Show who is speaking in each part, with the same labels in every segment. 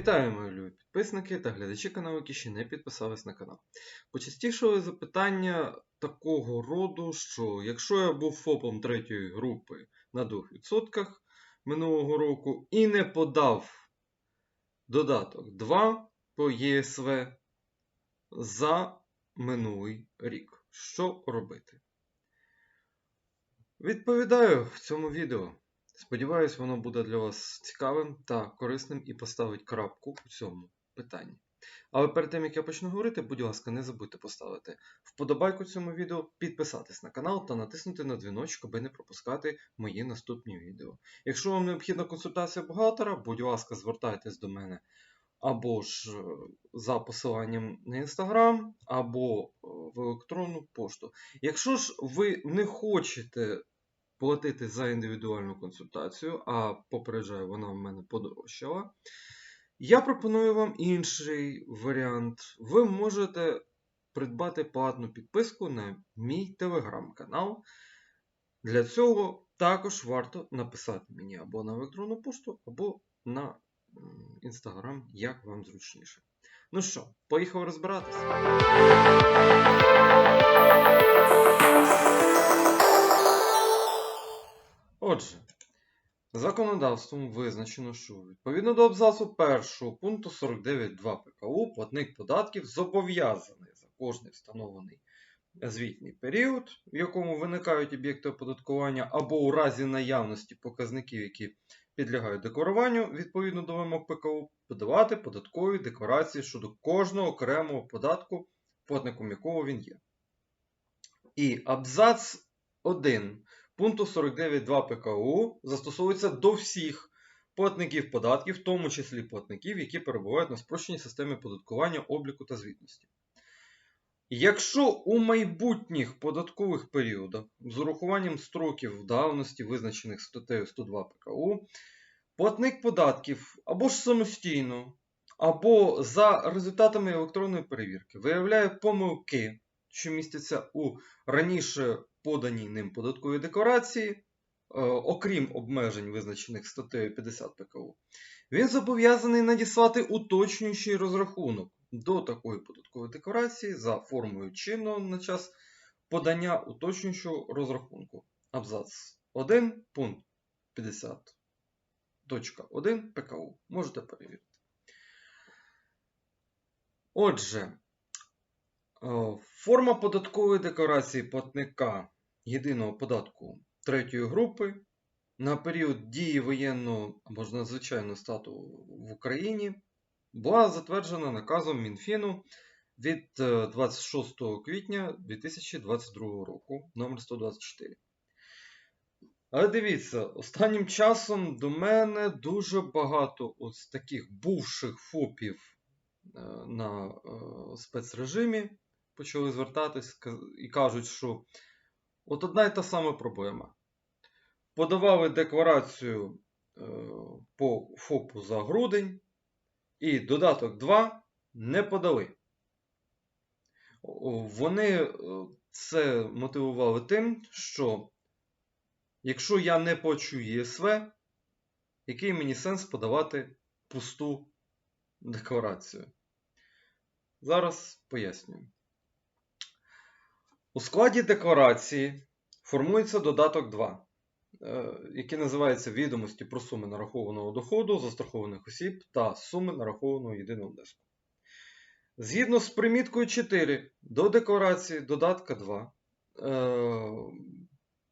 Speaker 1: Вітаю, мої любі підписники та глядачі каналу, які ще не підписались на канал. Почастішали запитання такого роду, що якщо я був ФОПом третьої групи на 2% минулого року і не подав додаток 2 по ЄСВ за минулий рік, що робити? Відповідаю в цьому відео. Сподіваюсь, воно буде для вас цікавим та корисним і поставить крапку у цьому питанні. Але перед тим як я почну говорити, будь ласка, не забудьте поставити вподобайку цьому відео, підписатись на канал та натиснути на дзвіночок, аби не пропускати мої наступні відео. Якщо вам необхідна консультація бухгалтера, будь ласка, звертайтесь до мене або ж е, за посиланням на інстаграм, або е, в електронну пошту. Якщо ж ви не хочете платити за індивідуальну консультацію, а попереджаю, вона в мене подорожчала. Я пропоную вам інший варіант. Ви можете придбати платну підписку на мій телеграм-канал. Для цього також варто написати мені або на електронну пошту, або на інстаграм, як вам зручніше. Ну що, поїхали розбиратися. Отже, законодавством визначено, що відповідно до абзацу 1 пункту 49.2 ПКУ платник податків зобов'язаний за кожний встановлений звітний період, в якому виникають об'єкти оподаткування, або у разі наявності показників, які підлягають декларуванню відповідно до вимог ПКУ, подавати податкові декларації щодо кожного окремого податку, платником якого він є. І абзац 1 пункту 49.2 ПКУ застосовується до всіх платників податків, в тому числі платників, які перебувають на спрощеній системі податкування, обліку та звітності. Якщо у майбутніх податкових періодах з урахуванням строків давності, визначених статтею 102 ПКУ, платник податків або ж самостійно, або за результатами електронної перевірки виявляє помилки, що містяться у раніше поданій ним податковій декларації, е, окрім обмежень, визначених статтею 50 ПКУ, він зобов'язаний надіслати уточнюючий розрахунок до такої податкової декларації за формою чинного на час подання уточнюючого розрахунку. Абзац 1, пункт 50.1 ПКУ. Можете перевірити. Отже, форма податкової декларації платника єдиного податку третьої групи на період дії воєнного або ж надзвичайного стату в Україні була затверджена наказом Мінфіну від е, 26 квітня 2022 року номер 124. Але дивіться, останнім часом до мене дуже багато ось таких бувших ФОПів е, на е, спецрежимі почали звертатись і кажуть, що от одна і та сама проблема. Подавали декларацію е, по ФОПу за грудень, і додаток 2 не подали. Вони е, це мотивували тим, що якщо я не плачу ЄСВ, який мені сенс подавати пусту декларацію? Зараз пояснюю. У складі декларації формується додаток 2, е, який називається відомості про суми нарахованого доходу застрахованих осіб та суми нарахованого єдиного внеску. Згідно з приміткою 4 до декларації додатка 2 е,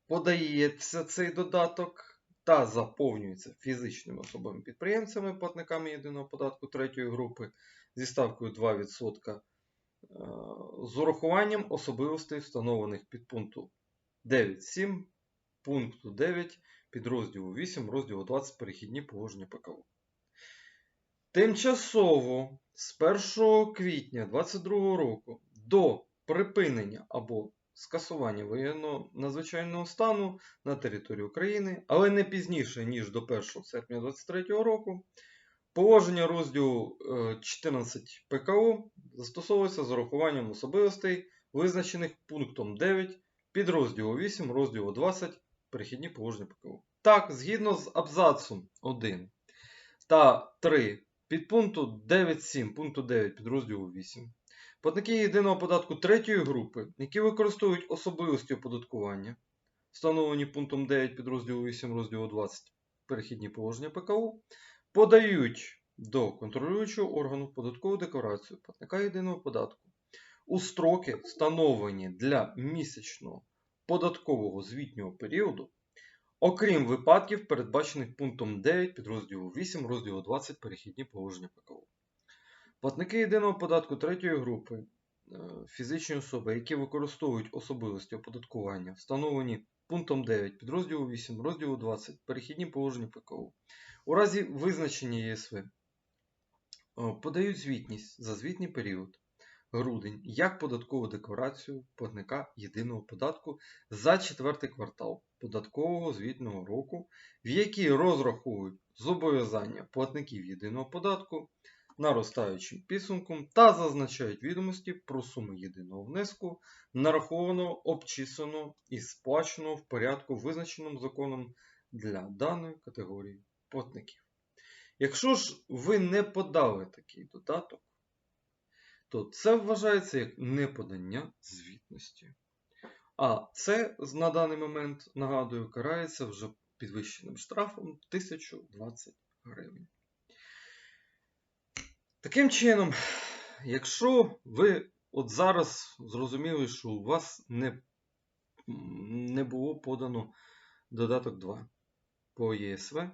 Speaker 1: подається цей додаток та заповнюється фізичними особами-підприємцями, платниками єдиного податку третьої групи зі ставкою 2% е, з урахуванням особливостей, встановлених під пункту 9.7 пункту 9 підрозділу 8 розділу 20 перехідні положення ПКУ. Тимчасово з 1 квітня 2022 року до припинення або скасування воєнного надзвичайного стану на території України, але не пізніше, ніж до 1 серпня 2023 року, положення розділу е, 14 ПКУ застосовується з урахуванням особливостей, визначених пунктом 9 підрозділу 8 розділу 20 перехідні положення ПКУ. Так, згідно з абзацом 1 та 3 Під пункту 9.7 пункту 9 підрозділу 8. Платники єдиного податку третьої групи, які використовують особливості оподаткування, встановлені пунктом 9 підрозділу 8 розділу 20 перехідні положення ПКУ, подають до контролюючого органу податкову декларацію платника єдиного податку у строки, встановлені для місячного податкового звітнього періоду, окрім випадків, передбачених пунктом 9 підрозділу 8 розділу 20 перехідні положення ПКУ. Платники єдиного податку третьої групи, е, фізичні особи, які використовують особливості оподаткування, встановлені пунктом 9 підрозділу 8 розділу 20 перехідні положення ПКУ. У разі визначення ЄСВ е, подають звітність за звітний період грудень як податкову декларацію платника єдиного податку за четвертий квартал податкового звітного року, в якій розраховують зобов'язання платників єдиного податку наростаючим підсумком та зазначають відомості про суми єдиного внеску, нарахованого, обчисленого і сплаченого в порядку, визначеному законом для даної категорії платників. Якщо ж ви не подали такий додаток, то це вважається як неподання звітності. А це на даний момент, нагадую, карається вже підвищеним штрафом 1020 гривень. Таким чином, якщо ви от зараз зрозуміли, що у вас не, не було подано додаток 2 по ЄСВ, е,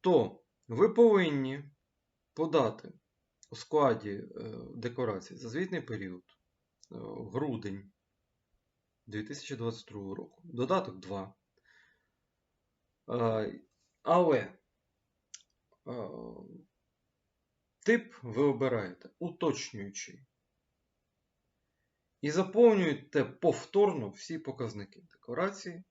Speaker 1: то ви повинні подати у складі е, декларації за звітний період е, грудень 2022 року. Додаток 2. Е, Але тип ви обираєте уточнюючий. І заповнюєте повторно всі показники декларації,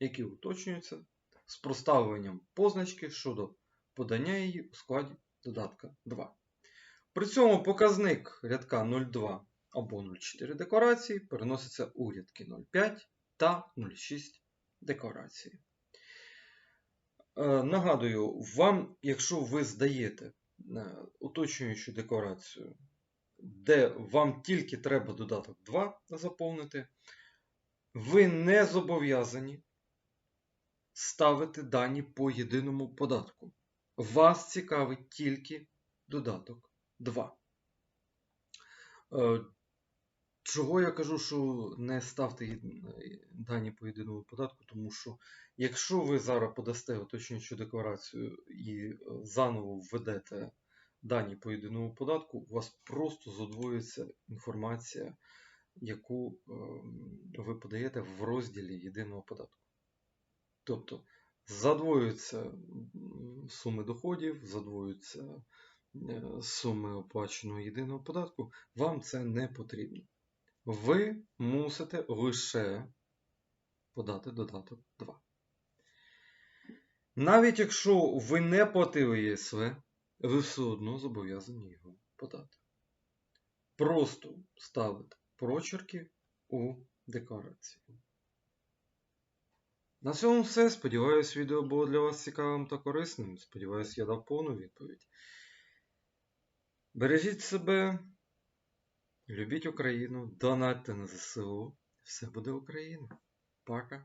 Speaker 1: які уточнюються з проставленням позначки щодо подання її у складі додатка 2. При цьому показник рядка 0,2 або 0,4 декларації переноситься у рядки 0,5 та 0,6 декларації. Е, нагадую, вам, якщо ви здаєте е, уточнюючу декларацію, де вам тільки треба додаток 2 заповнити, ви не зобов'язані ставити дані по єдиному податку. Вас цікавить тільки додаток 2. Е, чого я кажу, що не ставте дані по єдиному податку, тому що якщо ви зараз подасте уточнюючу декларацію і е, заново введете дані по єдиному податку, у вас просто задвоїться інформація, яку ем, ви подаєте в розділі єдиного податку. Тобто задвоюються суми доходів, задвоюються Е, суми оплаченого єдиного податку, вам це не потрібно. Ви мусите лише подати додаток 2. Навіть якщо ви не платили ЄСВ, ви все одно зобов'язані його подати. Просто ставите прочерки у декларації. На цьому все. Сподіваюсь, відео було для вас цікавим та корисним. Сподіваюсь, я дав повну відповідь. Бережіть себе, любіть Україну, донатьте на ЗСУ. Все буде Україна. Porca.